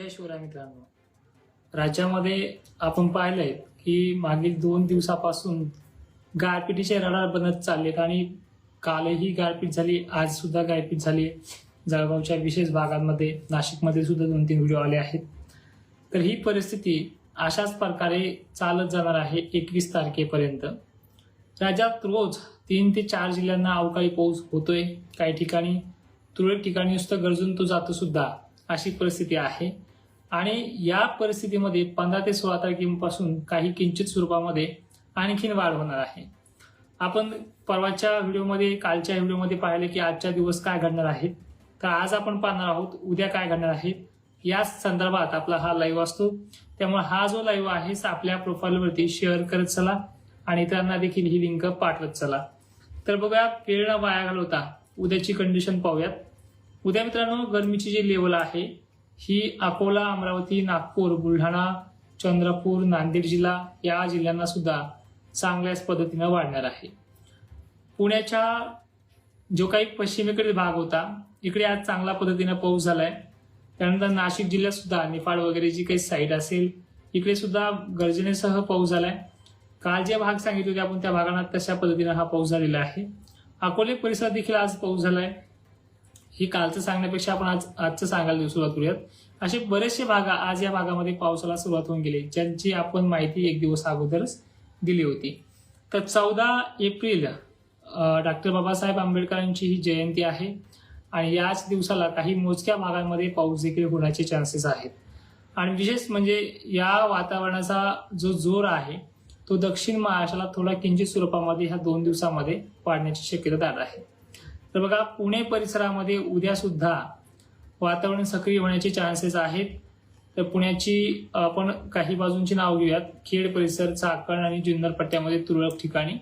जय शिवराय मित्रांनो राज्यामध्ये आपण पाहिलंय की मागील दोन दिवसापासून गारपिटीचे रडार बनत चाललेत आणि कालही गारपीट झाली आज सुद्धा गारपीट झाली. जळगावच्या विशेष भागांमध्ये नाशिकमध्ये सुद्धा दोन तीन व्हिडिओ आले आहेत. तर ही परिस्थिती अशाच प्रकारे चालत जाणार आहे एकवीस तारखेपर्यंत. राज्यात रोज तीन ते चार जिल्ह्यांना अवकाळी पाऊस होतोय. काही ठिकाणी तुरळक ठिकाणी नुसतं गरजून तो जातो सुद्धा अशी परिस्थिती आहे. आणि या परिस्थितीमध्ये पंधरा ते सोळा तारखेपासून काही किंचित स्वरूपामध्ये आणखीन वाढ होणार आहे. आपण परवाच्या व्हिडिओमध्ये कालच्या व्हिडिओमध्ये पाहिले की आजच्या दिवस काय घडणार आहेत. तर आज आपण पाहणार आहोत उद्या काय घडणार आहे. या संदर्भात आपला हा लाईव्ह असतो. त्यामुळे हा जो लाईव्ह आहे आपल्या प्रोफाईलवरती शेअर करत चला आणि इतरांना देखील ही लिंक पाठवत चला. तर बघा वेळ वाया घालवता उद्याची कंडिशन पाहूयात. उद्या मित्रांनो गरमीची जी लेवल आहे ही अकोला अमरावती नागपूर बुलढाणा चंद्रपूर नांदेड जिल्हा या जिल्ह्यांना सुद्धा चांगल्याच पद्धतीनं वाढणार आहे. पुण्याच्या जो काही पश्चिमेकडील भाग होता इकडे आज चांगल्या पद्धतीनं पाऊस झालाय. त्यानंतर नाशिक जिल्ह्यात सुद्धा निफाड वगैरे जी काही साईड असेल इकडे सुद्धा गर्जनेसह पाऊस झालाय. काल जे भाग सांगितले होते आपण त्या भागांना तशा पद्धतीनं हा पाऊस झालेला आहे. अकोले परिसरात देखील आज पाऊस झालाय. ही कालचं सांगण्यापेक्षा आपण आज आजचं सांगायला सुरुवात करूयात. असे बरेचसे भाग आज या भागामध्ये पावसाला सुरुवात होऊन गेली ज्यांची आपण माहिती एक दिवस अगोदरच दिली होती. तर चौदा एप्रिल डॉक्टर बाबासाहेब आंबेडकरांची ही जयंती आहे आणि याच दिवसाला काही मोजक्या भागांमध्ये पाऊस देखील होण्याचे चान्सेस आहेत. आणि विशेष म्हणजे या वातावरणाचा जो जोर आहे तो दक्षिण महाराष्ट्राला थोडा किंचित स्वरूपामध्ये ह्या दोन दिवसामध्ये वाढण्याची शक्यता आहे. तर बघा पुणे परिसरामध्ये उद्या सुद्धा वातावरण सक्रिय होण्याचे चान्सेस आहेत. तर पुण्याची आपण काही बाजूंची नाव घेऊयात. खेड परिसर चाकण आणि जुन्नर पट्ट्यामध्ये तुरळक ठिकाणी.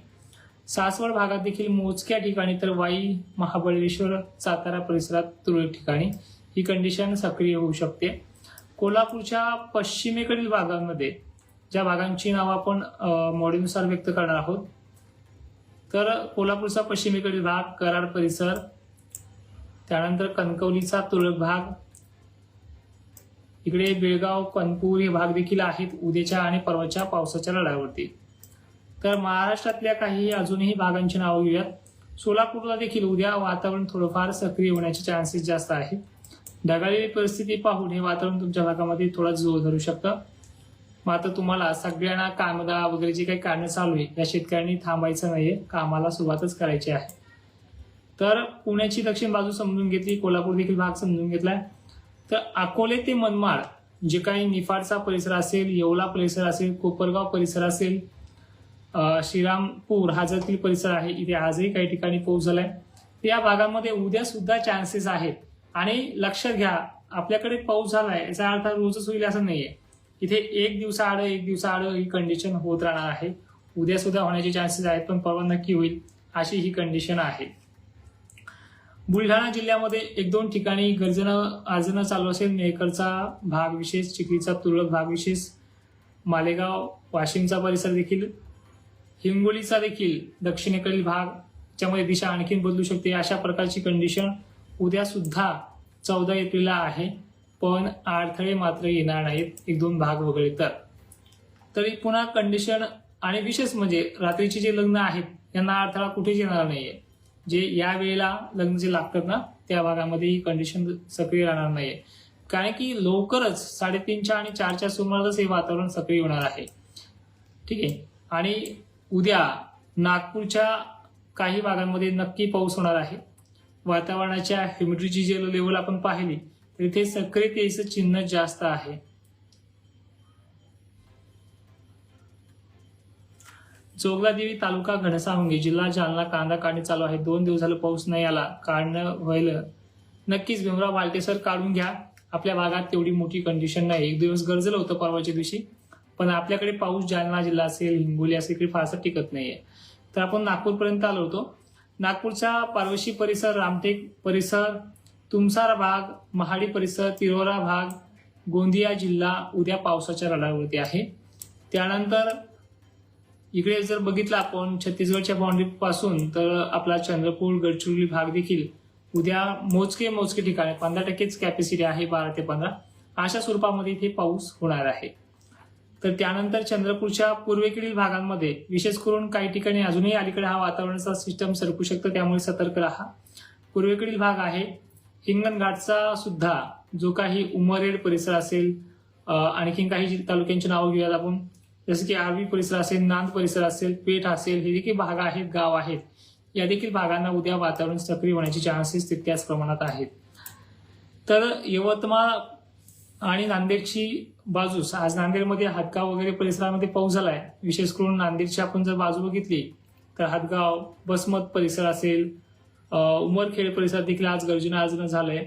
सासवड भागात देखील मोजक्या ठिकाणी तर वाई महाबळेश्वर सातारा परिसरात तुरळक ठिकाणी. ही कंडिशन सक्रिय होऊ शकते. कोल्हापूरच्या पश्चिमेकडील भागांमध्ये ज्या भागांची नावं आपण मॉडेलनुसार व्यक्त करणार आहोत तर कोल्हापूरचा पश्चिमेकडील भाग कराड परिसर त्यानंतर कणकवलीचा तुरळक भाग. इकडे बेळगाव कणपूर हे भाग देखील आहेत उद्याच्या आणि परवाच्या पावसाच्या लढ्यावरती तर महाराष्ट्रातल्या काही अजूनही भागांची नावं घेऊयात. सोलापूरला देखील उद्या वातावरण थोडंफार सक्रिय होण्याचे चान्सेस जास्त आहेत. ढगाळलेली परिस्थिती पाहून हे वातावरण तुमच्या भागामध्ये थोडा जोर धरू शकतं. मात्र तुम्हाला सगळ्यांना कामदा वगैरे जी काही कारणं चालू आहे या शेतकऱ्यांनी थांबायचं नाहीये. कामाला सुरुवातच करायची आहे. तर पुण्याची दक्षिण बाजू समजून घेतली कोल्हापूर देखील भाग समजून घेतलाय तर अकोले ते मनमाड जे काही निफाडचा परिसर असेल येवला परिसर असेल कोपरगाव परिसर असेल श्रीरामपूर हा परिसर आहे इथे आजही काही ठिकाणी पाऊस झालाय. या भागामध्ये उद्या सुद्धा चान्सेस आहेत. आणि लक्षात घ्या आपल्याकडे पाऊस झालाय याचा अर्थ रोजच होईल असं नाहीये. इथे एक दिवसाआड एक दिवसाआड ही कंडिशन होत राहणार आहे. उद्या सुद्धा होण्याचे चान्सेस आहेत पण परवा नक्की होईल अशी ही कंडिशन आहे. बुलढाणा जिल्ह्यामध्ये एक दोन ठिकाणी गर्जनं आजनं चालू असेल. मेहकरचा भाग विशेष चिखलीचा तुरळक भाग विशेष मालेगाव वाशिमचा परिसर देखील हिंगोलीचा देखील दक्षिणेकडील भाग ज्यामध्ये दिशा आणखीन बदलू शकते अशा प्रकारची कंडिशन उद्या सुद्धा चौदा एप्रिलला आहे. पण अडथळे मात्र येणार नाहीत. एक दोन भाग वगळले तर. तरी पुन्हा कंडिशन आणि विशेष म्हणजे रात्रीचे जे लग्न आहेत यांना अडथळा कुठेच येणार नाहीये. जे या वेळेला लग्न जे लागतात ना त्या भागामध्ये ही कंडिशन सक्रिय राहणार नाहीये. कारण की लवकरच साडेतीनच्या आणि चारच्या सुमारातच हे वातावरण सक्रिय होणार आहे. ठीक आहे? आणि उद्या नागपूरच्या काही भागांमध्ये नक्की पाऊस होणार आहे. वातावरणाच्या ह्युमिडिटीची जे लेवल आपण पाहिली इथे सक्रियतेचं चिन्ह जास्त आहे. जोगलादेवी तालुका घनसावंगी जिल्हा जालना कांदा काढणी चालू आहे. दोन दिवस झालं पाऊस नाही आला. काढणं व्हायला. नक्कीच भीमराव वालटेसर काढून घ्या. आपल्या भागात तेवढी मोठी कंडिशन नाही. एक दिवस गरजलं होतं परवाच्या दिवशी. पण आपल्याकडे पाऊस जालना जिल्हा असेल हिंगोली असेल इकडे फारसं टिकत नाहीये. तर आपण नागपूरपर्यंत आलो होतो. नागपूरचा पारवशी परिसर रामटेक परिसर तुमसार भाग महाडी परिसर तिरोरा भाग गोंदिया जिल्हा उद्या पावसाच्या रडावरती आहे. त्यानंतर इकडे जर बघितलं आपण छत्तीसगडच्या बाउंड्रीपासून तर आपला चंद्रपूर गडचिरोली भाग देखील उद्या मोजके मोजके ठिकाणी पंधरा टक्केच कॅपॅसिटी आहे बारा ते पंधरा. अशा स्वरूपामध्ये इथे पाऊस होणार आहे. तर त्यानंतर चंद्रपूरच्या पूर्वेकडील भागांमध्ये विशेष करून काही ठिकाणी अजूनही अलीकडे हा वातावरणाचा सिस्टम सरकू शकतो त्यामुळे सतर्क राहा. पूर्वेकडील भाग आहे हिंगणघाटचा सुद्धा जो काही उमरेड परिसर असेल आणखीन काही तालुक्यांची नावं घेऊयात आपण. जसं की आर्वी परिसर असेल नांद परिसर असेल पेठ असेल हे देखील भाग आहेत गाव आहेत. या देखील भागांना उद्या वातावरण सक्रिय होण्याचे चान्सेस तितक्याच प्रमाणात आहेत. तर यवतमाळ आणि नांदेडची बाजूस आज नांदेडमध्ये हातगाव वगैरे परिसरामध्ये पाऊस झाला आहे विशेष करून नांदेडची आपण जर बाजू बघितली तर हातगाव बसमत परिसर असेल उमरखेड परिसर देखील आज गर्जना आजनं झालंय.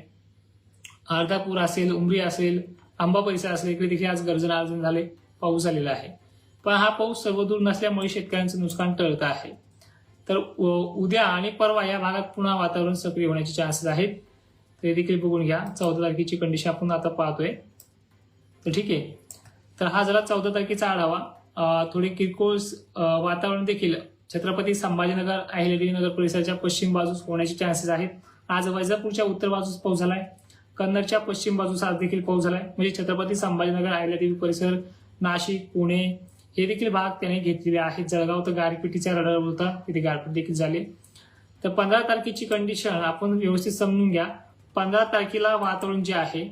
अर्धापूर असेल उमरी असेल आंबा परिसर असेल इकडे देखील आज गर्जना आजन झाले पाऊस झालेला आहे. पण हा पाऊस सर्वदूर नसल्यामुळे शेतकऱ्यांचं नुकसान टळत आहे. तर उ- उद्या आणि परवा या भागात पुन्हा वातावरण सक्रिय होण्याचे चान्सेस आहेत. ते देखील बघून घ्या. चौदा तारखेची कंडिशन आपण आता पाहतोय. तर ठीक आहे. तर हा झाला चौदा तारखेचा आढावा. थोडे किरकोळ वातावरण देखील छत्रपती संभाजीनगर अहिल्यादेवी नगर परिसराच्या पश्चिम बाजूस होण्याचे चान्सेस आहेत. आज वैजापूरच्या उत्तर बाजूस पाऊस झालाय. कन्नडच्या पश्चिम बाजूस आज देखील पाऊस झालाय. म्हणजे छत्रपती संभाजीनगर अहिल्यादेवी परिसर नाशिक पुणे हे देखील भाग त्याने घेतलेले आहेत. जळगाव तर गारपिटीच्या रडार होता. तिथे गारपीट देखील झाले. तर पंधरा तारखेची कंडिशन आपण व्यवस्थित समजून घ्या. पंधरा तारखेला वातावरण जे आहे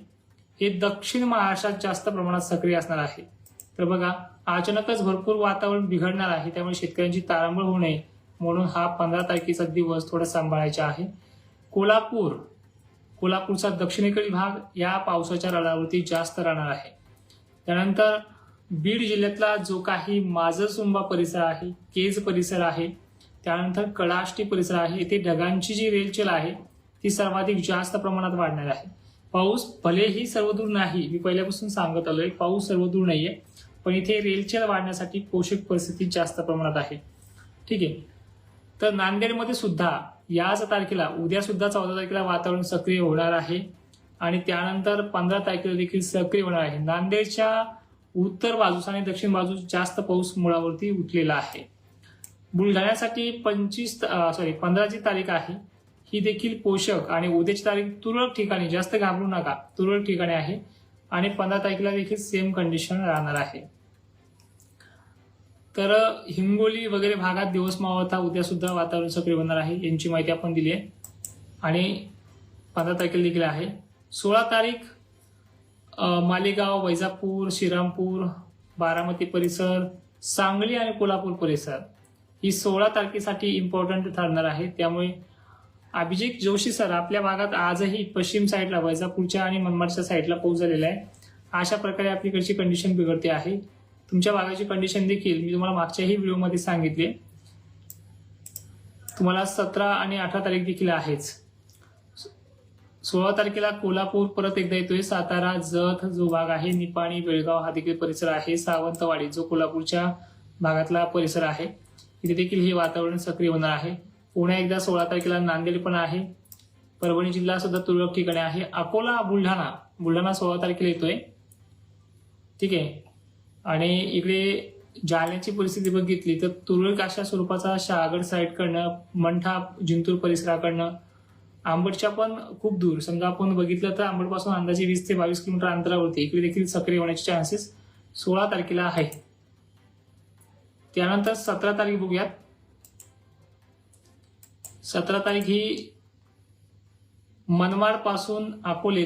हे दक्षिण महाराष्ट्रात जास्त प्रमाणात सक्रिय असणार आहे. तर बघा अचानकच भरपूर वातावरण बिघडणार आहे त्यामुळे शेतकऱ्यांची तारांबळ होऊ नये म्हणून हा पंधरा तारखेचा दिवस थोडा सांभाळायचा आहे. कोल्हापूर कोल्हापूरचा दक्षिणेकडील भाग या पावसाच्या रडावरती जास्त राहणार आहे. त्यानंतर बीड जिल्ह्यातला जो काही माजरसुंबा परिसर आहे केज परिसर आहे त्यानंतर कडाष्टी परिसर आहे इथे ढगांची जी रेलचेल आहे ती सर्वाधिक जास्त प्रमाणात वाढणार आहे. पाऊस भलेही सर्वदूर नाही मी पहिल्यापासून सांगत आलोय पाऊस सर्वदूर नाहीये. पण इथे रेलचेल वाढण्यासाठी पोषक परिस्थिती जास्त प्रमाणात आहे. ठीक आहे? तर नांदेडमध्ये सुद्धा याच तारखेला उद्या सुद्धा चौदा तारखेला वातावरण सक्रिय होणार आहे. आणि त्यानंतर पंधरा तारखेला देखील सक्रिय होणार आहे. नांदेडच्या उत्तर बाजूस आणि दक्षिण बाजूस जास्त पाऊस मुळावरती उठलेला आहे. बुलढाण्यासाठी पंचवीस सॉरी पंधराची तारीख आहे ही देखील पोषक आणि उद्याची तारीख तुरळक ठिकाणी जास्त घाबरू नका तुरळक ठिकाणी आहे. आणि पंधरा तारखेला देखील सेम कंडिशन राहणार आहे. तर हिंगोली वगैरे भागात दिवस मावळता उद्या सुद्धा वातावरण सक्रिय होणार आहे यांची माहिती आपण दिली आहे. आणि पंधरा तारखेला देखील आहे. सोळा तारीख मालेगाव वैजापूर श्रीरामपूर बारामती परिसर सांगली आणि कोल्हापूर परिसर. ही सोळा तारखेसाठी इम्पॉर्टंट ठरणार आहे. त्यामुळे अभिजित जोशी सर आपल्या भागात आजही पश्चिम साईडला वैजापूरच्या आणि मनमाडच्या साईडला पाऊस झालेला आहे. अशा प्रकारे आपल्याकडची कंडिशन बिघडते आहे. तुमच्या भागाची कंडिशन देखील मी तुम्हाला मागच्याही व्हिडिओमध्ये सांगितले तुम्हाला सतरा आणि अठरा तारीख देखील आहेच. सोळा तारखेला कोल्हापूर परत एकदा येतोय. सातारा जत जो भाग आहे निपाणी बेळगाव हा देखील परिसर आहे. सावंतवाडी जो कोल्हापूरच्या भागातला परिसर आहे. इथे देखील हे वातावरण सक्रिय होणार आहे. पुन्हा एकदा सोळा तारखेला नांदेड पण आहे. परभणी जिल्हा सुद्धा तुरळक ठिकाणी आहे. अकोला बुलढाणा बुलढाणा सोळा तारखेला येतोय. ठीक आहे. आणि इकडे जालन्याची परिस्थिती बघितली तर तुरळक अशा स्वरूपाचा शहागड साईडकडनं मंठा जिंतूर परिसराकडनं आंबटच्या पण खूप दूर. समजा आपण बघितलं तर आंबटपासून अंदाजे वीस ते बावीस किलोमीटर अंतरावरती इकडे देखील सक्रिय होण्याचे चान्सेस सोळा तारखेला आहेत त्यानंतर सतरा तारीख बघूयात. सतरा तारीख ही मनमाडपासून अकोले